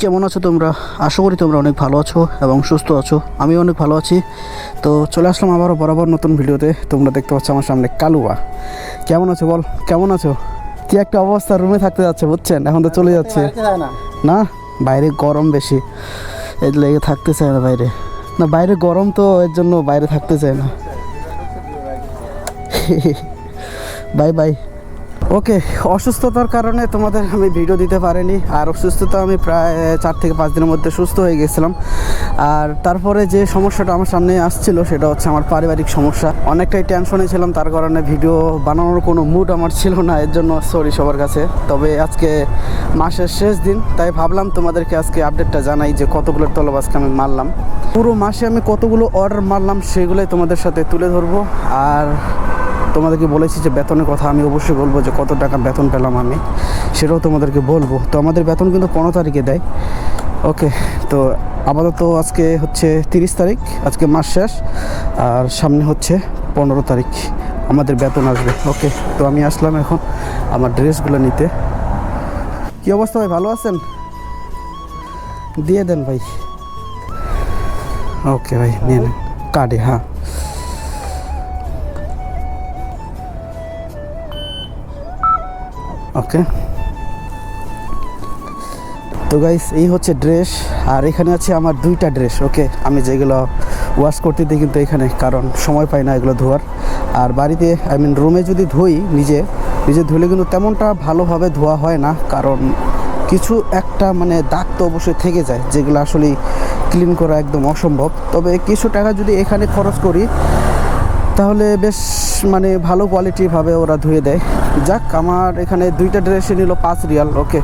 কেমন আছো তোমরা? আশা করি তোমরা অনেক ভালো আছো এবং সুস্থ আছো। আমি অনেক ভালো আছি। তো চলে আসলাম আবারও বরাবর নতুন ভিডিওতে। তোমরা দেখতে পাচ্ছ আমার সামনে কালুয়া। কেমন আছো বল? কেমন আছো? কি একটা অবস্থা? রুমে থাকতে যাচ্ছে, বুঝছেন? এখন তো চলে যাচ্ছে। না? বাইরে গরম বেশি। এর লেগে থাকতে চায় না বাইরে। না, বাইরে গরম তো, এর জন্য বাইরে থাকতে চায় না। Bye bye. ওকে, অসুস্থতার কারণে তোমাদের আমি ভিডিও দিতে পারিনি। আর অসুস্থতা আমি প্রায় চার থেকে পাঁচ দিনের মধ্যে সুস্থ হয়ে গেছিলাম। আর তারপরে যে সমস্যাটা আমার সামনে আসছিল, সেটা হচ্ছে আমার পারিবারিক সমস্যা। অনেকটাই টেনশনে ছিলাম, তার কারণে ভিডিও বানানোর কোনো মুড আমার ছিল না, এর জন্য সরি সবার কাছে। তবে আজকে মাসের শেষ দিন, তাই ভাবলাম তোমাদেরকে আজকে আপডেটটা জানাই যে কতগুলো তলব আজকে আমি মারলাম। পুরো মাসে আমি কতগুলো অর্ডার মারলাম, সেগুলোই তোমাদের সাথে তুলে ধরবো। আর তোমাদেরকে বলেছি যে বেতনের কথা আমি অবশ্যই বলব যে কত টাকা বেতন পেলাম আমি, সেটাও তোমাদেরকে বলব। তো আমাদের বেতন কিন্তু পনেরো তারিখে দেয়। ওকে, তো আপাতত আজকে হচ্ছে তিরিশ তারিখ, আজকে মাস শেষ, আর সামনে হচ্ছে পনেরো তারিখ আমাদের বেতন আসবে। ওকে, তো আমি আসলাম এখন আমার ড্রেসগুলো নিতে। কী অবস্থা ভাই, ভালো আছেন? দিয়ে দেন ভাই। ওকে ভাই, নিয়ে নেন। কার্ডে হ্যাঁ। ওকে তো গাইস এই হচ্ছে ড্রেস আর এখানে আছে আমার দুইটা ড্রেস ওকে আমি যেগুলো ওয়াশ করতে দিই কিন্তু এখানে, কারণ সময় পাই না এগুলো ধোয়ার। আর বাড়িতে আই মিন রুমে যদি ধুই নিজে নিজে ধুলে কিন্তু তেমনটা ভালোভাবে ধোয়া হয় না, কারণ কিছু একটা মানে দাগ তো অবশ্যই থেকে যায়, যেগুলো আসলে ক্লিন করা একদম অসম্ভব। তবে কিছু টাকা যদি এখানে খরচ করি, তাহলে বেশ মানে ভালো কোয়ালিটিভাবে ওরা ধুয়ে দেয়। যাক, আমার এখানে দুইটা ড্রেসে নিল পাঁচ রিয়াল ওকে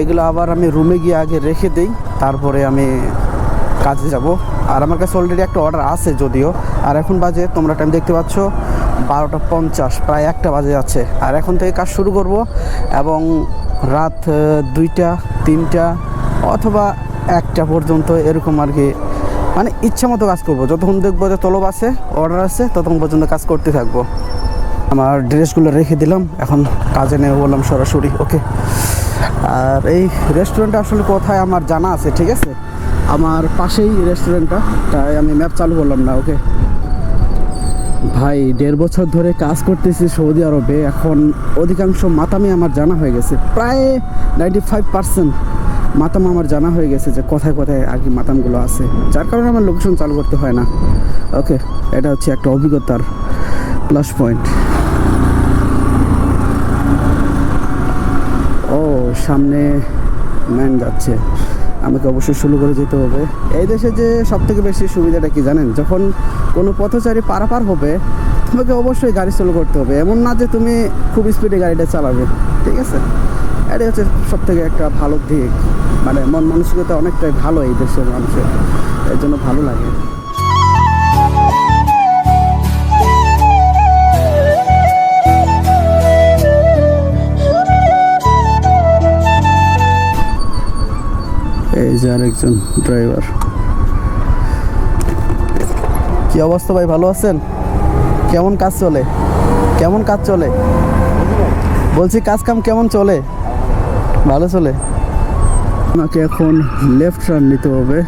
এগুলো আবার আমি রুমে গিয়ে আগে রেখে দিই, তারপরে আমি কাজে যাব। আর আমার কাছে অলরেডি একটা অর্ডার আছে যদিও, আর এখন বাজে, তোমরা টাইম দেখতে পাচ্ছ, বারোটা পঞ্চাশ, প্রায় একটা বাজে যাচ্ছে। আর এখন থেকে কাজ শুরু করব, এবং রাত দুইটা, তিনটা, অথবা একটা পর্যন্ত, এরকম আর কি মানে ইচ্ছা মতো কাজ করব। যতক্ষণ দেখব যে তলব আছে অর্ডার আছে, ততক্ষণ পর্যন্ত কাজ করতে থাকব। আমার ড্রেসগুলো রেখে দিলাম, এখন কাজে নেমে বললাম সরাসরি, ওকে। আর এই রেস্টুরেন্টটা আসলে কোথায় আমার জানা আছে, ঠিক আছে? আমার পাশেই রেস্টুরেন্টটা তাই আমি ম্যাপ চালু করলাম না, ওকে। ভাই, দেড় বছর ধরে কাজ করতেছি সৌদি আরবে, এখন অধিকাংশ মাতামি আমার জানা হয়ে গেছে। প্রায় নাইনটি ফাইভ পার্সেন্ট মাতাম আমার জানা হয়ে গেছে যে কোথায় কোথায় আগে মাতামগুলো আছে। যার কারণে আমার লোকেশন চালু করতে হয় না। ওকে এটা হচ্ছে একটা অভিজ্ঞতার প্লাস পয়েন্ট ও, সামনে ম্যান যাচ্ছে। আমাকে অবশ্যই শুরু করে যেতে হবে। এই দেশে যে সব থেকে বেশি সুবিধাটা কি জানেন? যখন কোনো পথচারী পারাপার হবে, তোমাকে অবশ্যই গাড়ি স্লো করতে হবে। এমন না যে তুমি খুব স্পিডে গাড়িটা চালাবে। ঠিক আছে? এটাই হচ্ছে সব থেকে একটা ভালো দিক। মানে মন মানসিকতা অনেকটাই ভালো এই দেশের মানুষের। এর জন্য ভালো লাগে। এই যে আরেকজন ড্রাইভার। কি অবস্থা ভাই, ভালো আছেন? কেমন কাজ চলে? কেমন কাজ চলে? বলছি কাজ কাম কেমন চলে? ভালো চলে? আমাকে এখন লেফট টার্ন নিতে হবে।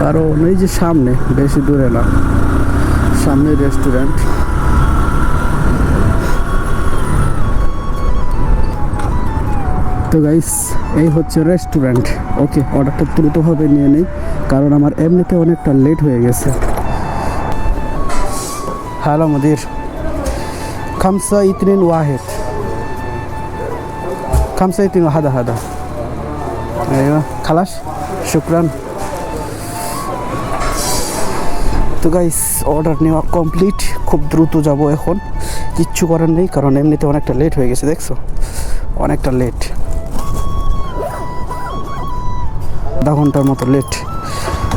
কারণ এই যে সামনে, বেশি দূরে না। সামনে রেস্টুরেন্ট তো গাইস এই হচ্ছে রেস্টুরেন্ট ওকে অর্ডারটা দ্রুতভাবে নিয়ে নিই, কারণ আমার এমনিতে অনেকটা লেট হয়ে গেছে। হ্যালো মদির। খামসা ইতনিন ওয়াহেদ। خمسة اثنين هذا هذا ايوه خلاص شكرا তো গাইস অর্ডার নেওয়া কমপ্লিট খুব দ্রুত যাব এখন কিচ্ছু করার নেই কারণ এমনিতে অনেকটা লেট হয়ে গেছে দেখছো অনেকটা লেট আধা ঘন্টার মতো লেট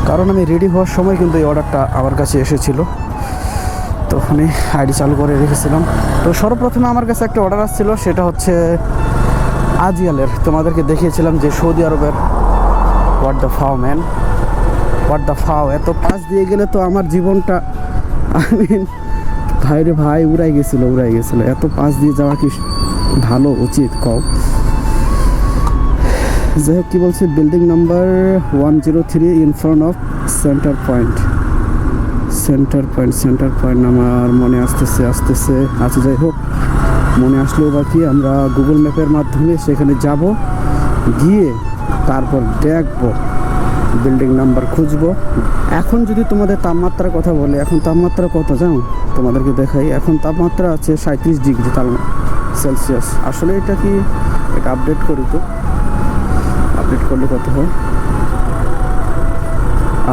কারণ আমি রেডি হওয়ার সময় কিন্তু এই অর্ডারটা আমার কাছে এসেছিলো তখনই আইডি চালু করে রেখেছিলাম তো সর্বপ্রথমে আমার কাছে একটা অর্ডার আসছিল সেটা হচ্ছে আজিয়ালের, তোমাদেরকে দেখিয়েছিলাম যে সৌদি আরবের হোয়াট দ্য ফাও ম্যান হোয়াট দ্য ফাও এত পাশ দিয়ে গেলে তো আমার জীবনটা আই মিন ভাইরে ভাই, উড়াই গেছিল উড়াই গেছিল। এত পাশ দিয়ে যাওয়া কি ভালো, উচিত, কও? যাই হোক, কী বলছে building number one zero three in front of center point center point center point আমার মনে আসতেছে আসতেছে। আচ্ছা যাই হোক মনে আসলেও বাকি আমরা গুগল ম্যাপের মাধ্যমে সেখানে যাব, গিয়ে তারপর দেখব বিল্ডিং নাম্বার খুঁজবো। এখন যদি তোমাদের তাপমাত্রার কথা বলে, এখন তাপমাত্রা কত জানো? তোমাদেরকে দেখাই, এখন তাপমাত্রা আছে সাঁত্রিশ ডিগ্রি তার সেলসিয়াস। আসলে এটা কি, এটা আপডেট করি তো। আপডেট করলে কত হয়?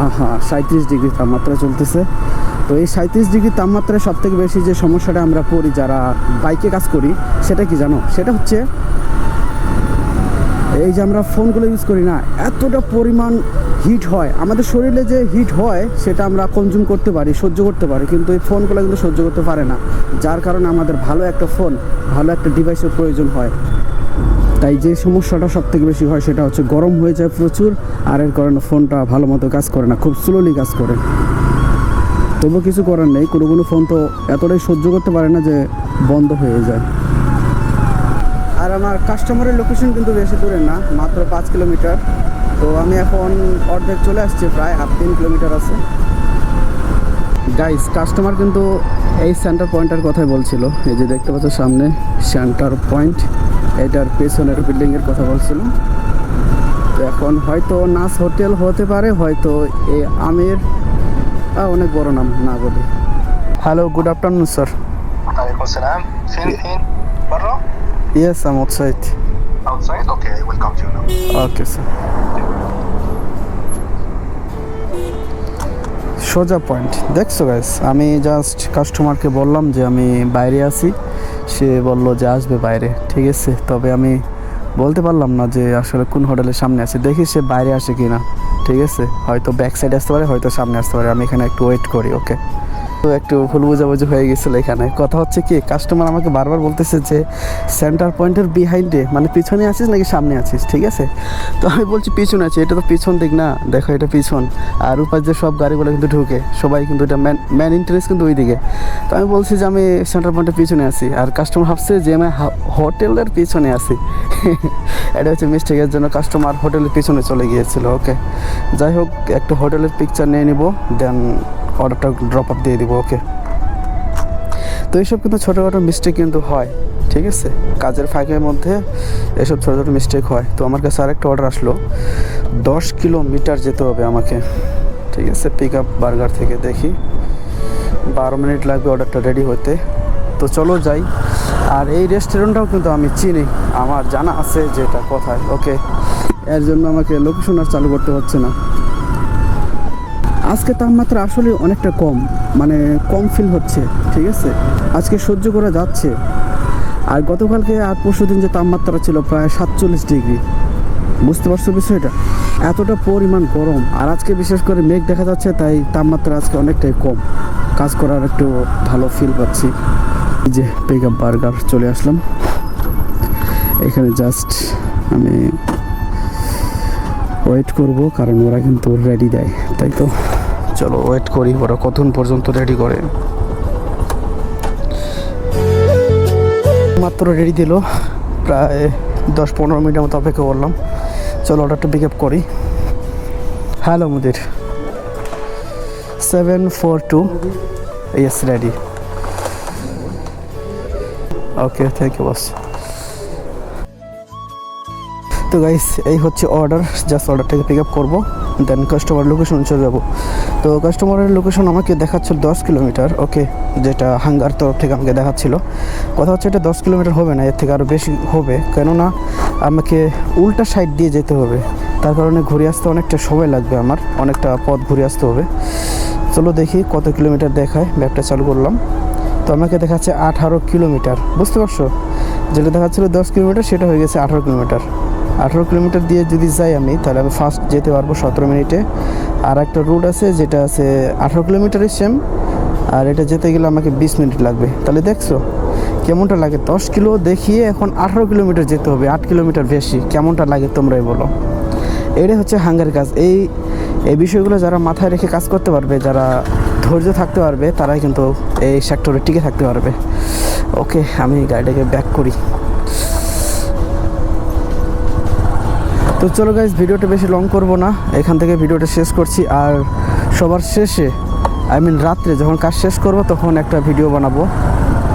আহা সাঁত্রিশ ডিগ্রি তাপমাত্রা চলতেছে। তো এই সাঁত্রিশ ডিগ্রি তাপমাত্রায় সব থেকে বেশি যে সমস্যাটা আমরা পড়ি যারা বাইকে কাজ করি, সেটা কি জানো? সেটা হচ্ছে এই যে আমরা ফোনগুলো ইউজ করি না, এতটা পরিমাণ হিট হয়। আমাদের শরীরে যে হিট হয়, সেটা আমরা কনজিউম করতে পারি, সহ্য করতে পারি, কিন্তু এই ফোনগুলো কিন্তু সহ্য করতে পারে না। যার কারণে আমাদের ভালো একটা ফোন ভালো একটা ডিভাইসের প্রয়োজন হয়। তাই যে সমস্যাটা সব থেকে বেশি হয়, সেটা হচ্ছে গরম হয়ে যায় প্রচুর, আর এর কারণে ফোনটা ভালো মতো কাজ করে না, খুব স্লোলি কাজ করে। তবু কিছু করার নেই। কোনো কোনো ফোন তো এতটাই সহ্য করতে পারে না যে বন্ধ হয়ে যায়। আর আমার কাস্টমারের লোকেশন কিন্তু বেশি দূরে না মাত্র পাঁচ কিলোমিটার তো আমি এখন অর্ধেক চলে আসছি প্রায় আর তিন কিলোমিটার আছে। গাইস কাস্টমার কিন্তু এই সেন্টার পয়েন্টের কথাই বলছিল। এই যে দেখতে পাচ্ছ সামনে সেন্টার পয়েন্ট এটার পেছনের বিল্ডিংয়ের কথা বলছিল। তো এখন হয়তো নাস হোটেল হতে পারে হয়তো এই আমের অনেক বড় নাম না বলে hello good afternoon sir yes I'm outside outside okay I two okay sir সোজা পয়েন্ট দেখছ গাইস আমি জাস্ট কাস্টমারকে বললাম যে আমি বাইরে আছি। সে বলল যে আসবে বাইরে ঠিক আছে? তবে আমি বলতে পারলাম না যে আসলে কোন হোটেলের সামনে আছে। দেখি সে বাইরে আসে কিনা। ঠিক আছে? হয়তো ব্যাক সাইডে আসতে পারে, হয়তো সামনে আসতে পারে। আমি এখানে একটু ওয়েট করি ওকে তো একটু ভুল বোঝাবুঝি হয়ে গেছিল এখানে। কথা হচ্ছে কি কাস্টমার আমাকে বারবার বলতেছে যে সেন্টার পয়েন্টের বিহাইন্ডে মানে পিছনে আছিস নাকি সামনে আছিস, ঠিক আছে? তো আমি বলছি পিছনে আছি, এটা তো পিছন দিক না, দেখো এটা পিছন। আর উপার যে সব গাড়িগুলো কিন্তু ঢুকে, সবাই কিন্তু এটা ম্যান ম্যান ইন্টারেস্ট কিন্তু ওই দিকে তো আমি বলছি যে, আমি সেন্টার পয়েন্টের পিছনে আছি, আর কাস্টমার ভাবছে যে, আমি হোটেলের পিছনে আছি। এটা হচ্ছে মিস্টেকের জন্য কাস্টমার হোটেলের পিছনে চলে গিয়েছিল ওকে যাই হোক, একটা হোটেলের পিকচার নিয়ে নিব দেন অর্ডারটা ড্রপ আপ দিয়ে দিব ওকে তো এইসব কিন্তু ছোটোখাটো মিস্টেক কিন্তু হয়, ঠিক আছে? কাজের ফাঁকের মধ্যে এসব ছোটো ছোটো মিস্টেক হয়। তো আমার কাছে আরেকটা অর্ডার আসলো। দশ কিলোমিটার যেতে হবে আমাকে, ঠিক আছে? পিক আপ বার্গার থেকে দেখি। বারো মিনিট লাগবে অর্ডারটা রেডি হতে। তো চলো যাই। আর এই রেস্টুরেন্টটাও কিন্তু আমি চিনি। আমার জানা আছে যে এটা কোথায় ওকে এর জন্য আমাকে লোকেশন আর চালু করতে হচ্ছে না। আজকে তাপমাত্রা আসলে অনেকটা কম মানে কম ফিল হচ্ছে, ঠিক আছে? আজকে সহ্য করা যাচ্ছে। আর গতকালকে আর পরশু দিন যে তাপমাত্রা ছিল প্রায় সাতচল্লিশ ডিগ্রি, বুঝতে পারছ বিষয়টা? এতটা পরিমাণ গরম, আর আজকে বিশেষ করে মেঘ দেখা যাচ্ছে, তাই তাপমাত্রা আজকে অনেকটাই কম। কাজ করার একটু ভালো ফিল পাচ্ছি। যে পিক আপ বার্গার চলে আসলাম। এখানে জাস্ট আমি ওয়েট করব, কারণ ওরা কিন্তু রেডি দেয়, তাই তো? চলো ওয়েট করি, ওরা কতক্ষণ পর্যন্ত রেডি করে? মাত্র রেডি দিল, প্রায় দশ পনেরো মিনিটের মতো অপেক্ষা করলাম। চলো অর্ডারটা পিক আপ করি। হ্যালো মুদির। Seven four two yes ready okay thank you boss তো গাইস এই হচ্ছে অর্ডার জাস্ট অর্ডারটাকে পিক আপ করব দেন কাস্টমার লোকেশন চলে যাব। তো কাস্টমারের লোকেশন আমাকে দেখাচ্ছিল দশ কিলোমিটার ওকে যেটা হাঙ্গার তরফ থেকে আমাকে দেখাচ্ছিল। কথা হচ্ছে এটা দশ কিলোমিটার হবে না, এর থেকে আরও বেশি হবে, কেননা আমাকে উল্টা সাইড দিয়ে যেতে হবে। তার কারণে ঘুরে আসতে অনেকটা সময় লাগবে আমার, অনেকটা পথ ঘুরে আসতে হবে। চলো দেখি কত কিলোমিটার দেখায় ম্যাপটা চালু করলাম। তো আমাকে দেখাচ্ছে আঠারো কিলোমিটার বুঝতে পারছ? যেটা দেখাচ্ছিলো দশ কিলোমিটার সেটা হয়ে গেছে আঠারো কিলোমিটার আঠারো কিলোমিটার দিয়ে যদি যাই আমি, তাহলে আমি ফার্স্ট যেতে পারব সতেরো মিনিটে। আর একটা রুট আছে যেটা আছে আঠারো কিলোমিটারের সেম আর এটা যেতে গেলে আমাকে বিশ মিনিট লাগবে। তাহলে দেখছ, কেমনটা লাগে? দশ কিলো দেখিয়ে এখন আঠারো কিলোমিটার যেতে হবে, আট কিলোমিটার বেশি। কেমনটা লাগে তোমরাই বলো। এটাই হচ্ছে হাঙ্গার কাজ। এই এই বিষয়গুলো যারা মাথায় রেখে কাজ করতে পারবে, যারা ধৈর্য থাকতে পারবে, তারাই কিন্তু এই সেক্টরে টিকে থাকতে পারবে। ওকে আমি গাড়িটাকে ব্যাক করি। তো চলো গাইজ ভিডিওটা বেশি লং করব না। এখান থেকে ভিডিওটা শেষ করছি। আর সবার শেষে আই মিন রাত্রে যখন কাজ শেষ করব, তখন একটা ভিডিও বানাবো।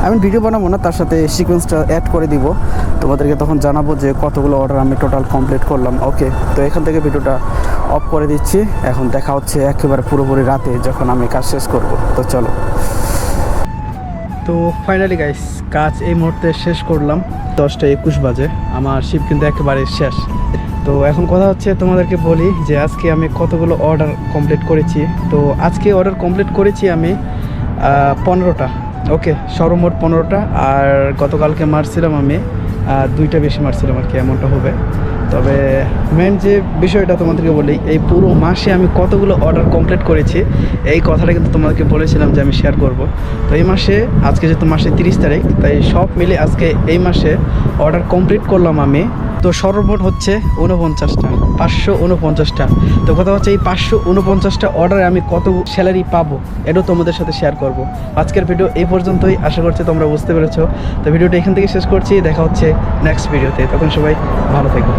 আমি ভিডিও বানাবো না, তার সাথে সিকোয়েন্সটা অ্যাড করে দিব। তোমাদেরকে তখন জানাব যে কতগুলো অর্ডার আমি টোটাল কমপ্লিট করলাম। ওকে তো এখান থেকে ভিডিওটা অফ করে দিচ্ছি। এখন দেখা হচ্ছে একেবারে পুরোপুরি রাতে যখন আমি কাজ শেষ করব। তো চলো। তো ফাইনালি গাইস কাজ এই মুহূর্তে শেষ করলাম। দশটা একুশ বাজে। আমার শিপ কিন্তু একেবারে শেষ। তো এখন কথা হচ্ছে তোমাদেরকে বলি যে আজকে আমি কতগুলো অর্ডার কমপ্লিট করেছি। তো আজকে অর্ডার কমপ্লিট করেছি আমি পনেরোটা। ওকে সর্বমোট পনেরোটা। আর গতকালকে মারছিলাম আমি দুইটা বেশি মারছিলাম আর কি, এমনটা হবে। তবে মেন যে বিষয়টা তোমাদেরকে বলি, এই পুরো মাসে আমি কতগুলো অর্ডার কমপ্লিট করেছি, এই কথাটা কিন্তু তোমাদেরকে বলেছিলাম যে আমি শেয়ার করব। তো এই মাসে, আজকে যেহেতু মাসে তিরিশ তারিখ, তাই সব মিলে আজকে এই মাসে অর্ডার কমপ্লিট করলাম আমি। তো সর্বমোট হচ্ছে উনপঞ্চাশটা পাঁচশো উনপঞ্চাশটা তো কথা হচ্ছে এই পাঁচশো উনপঞ্চাশটা অর্ডারে আমি কত স্যালারি পাবো, এটাও তোমাদের সাথে শেয়ার করব। আজকের ভিডিও এই পর্যন্তই, আশা করছি তোমরা বুঝতে পেরেছ। তো ভিডিওটা এখান থেকে শেষ করছি, দেখা হচ্ছে নেক্সট ভিডিওতে তখন সবাই ভালো থেকো